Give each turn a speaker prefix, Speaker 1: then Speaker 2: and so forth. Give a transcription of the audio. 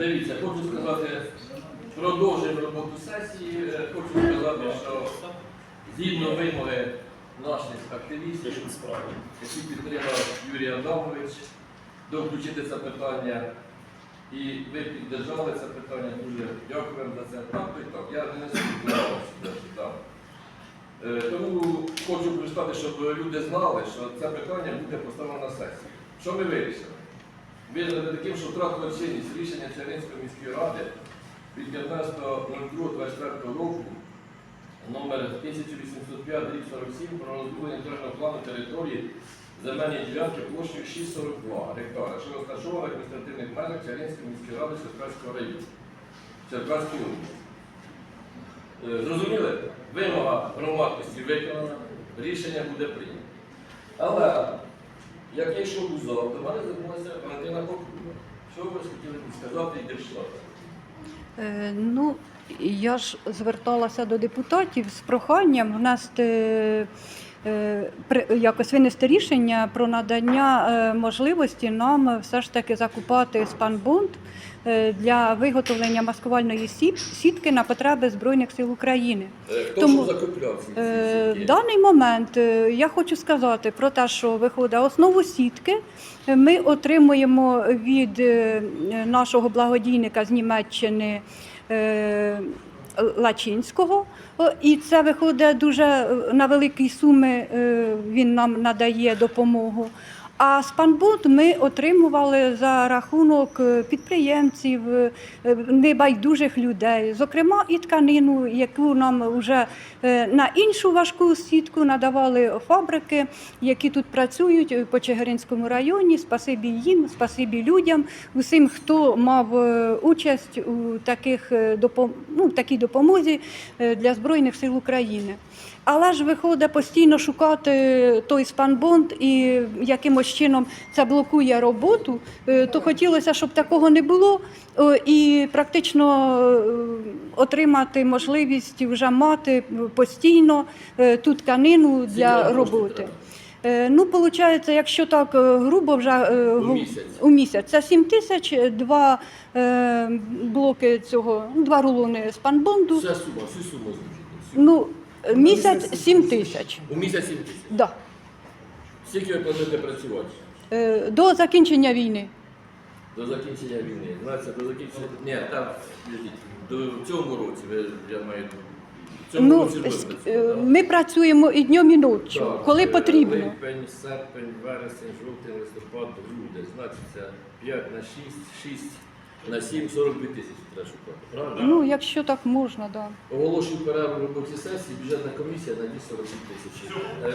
Speaker 1: Дивіться, хочу сказати, продовжуємо роботу сесії. Хочу сказати, що згідно вимоги наших активістів, які підтримав Юрій Адамович, довключити це питання. І ви піддержали це питання. Дуже дякуємо за це. Так, так. Я не несу так. Е, Тому хочу прочитати, щоб люди знали, що це питання буде поставлено на сесію. Що ми вирішили? Визнати таким, що втратило чинність рішення Чернівської міської ради від 15.02.24 року номер 1805 47 про розбудову інтернетного плану території земельної ділянки площею 642 гектара, що розташована в адміністративних межах Чернівської міської ради Черкаського району, Черкаської області. Е, Зрозуміли? Вимога громадськості виконана, рішення буде прийнято. Але як я йшов у зал, до мене звернулася. Що ви хотіли сказати і держслава?
Speaker 2: Е, Ну, я ж зверталася до депутатів з проханням внести якось винести рішення про надання е, можливості нам все ж таки закупати спанбонд е, для виготовлення маскувальної сітки на потреби Збройних сил України.
Speaker 1: Е, Хто
Speaker 2: Тому,
Speaker 1: закупляв
Speaker 2: Е? В даний момент е, я хочу сказати про те, що виходить основу сітки. е, Ми отримуємо від е, нашого благодійника з Німеччини е, Лачинського. І це виходить дуже е, на великі суми. е, Він нам надає допомогу. А спанбот ми отримували за рахунок е, підприємців, е, е, небайдужих людей, зокрема і тканину, яку нам вже на іншу важку сітку надавали фабрики, які тут працюють по Чигиринському районі. Спасибі їм, спасибі людям, усім, хто мав участь у таких ну, такій допомозі для Збройних сил України. Але ж виходить постійно шукати той спанбонд і якимось чином це блокує роботу, е, то хотілося, щоб такого не було, і практично е, отримати можливість вже мати постійно е, ту тканину для роботи. Е, Ну, виходить, якщо так е, грубо вже е,
Speaker 1: У місяць.
Speaker 2: у місяць. Це 7 тисяч, е, два е, блоки цього, ну, два рулони спанбонду.
Speaker 1: Вся сума, всю суму звучить.
Speaker 2: Ну, е, місяць 7 тисяч.
Speaker 1: У місяць 7 тисяч.
Speaker 2: Да.
Speaker 1: Скільки ви плануєте працювати?
Speaker 2: Е, До закінчення війни.
Speaker 1: До закінчення війни. Знаєте, до закінчення. Ні, там, до в цьому році, ви, я маю. В цьому
Speaker 2: Ну,
Speaker 1: році ви
Speaker 2: е,
Speaker 1: так?
Speaker 2: ми працюємо і днем, і ночі,
Speaker 1: Так,
Speaker 2: коли
Speaker 1: е,
Speaker 2: потрібно.
Speaker 1: Липень, серпень, вересень, жовтень, листопад, грудень. Значить, це 5 на 6, 6 на 7, 42 тисячі треба шукати. Правильно?
Speaker 2: Ну, якщо так можна, так. Да.
Speaker 1: Оголошую перерву в роботі сесії, бюджетна комісія на 42 тисячі. Е,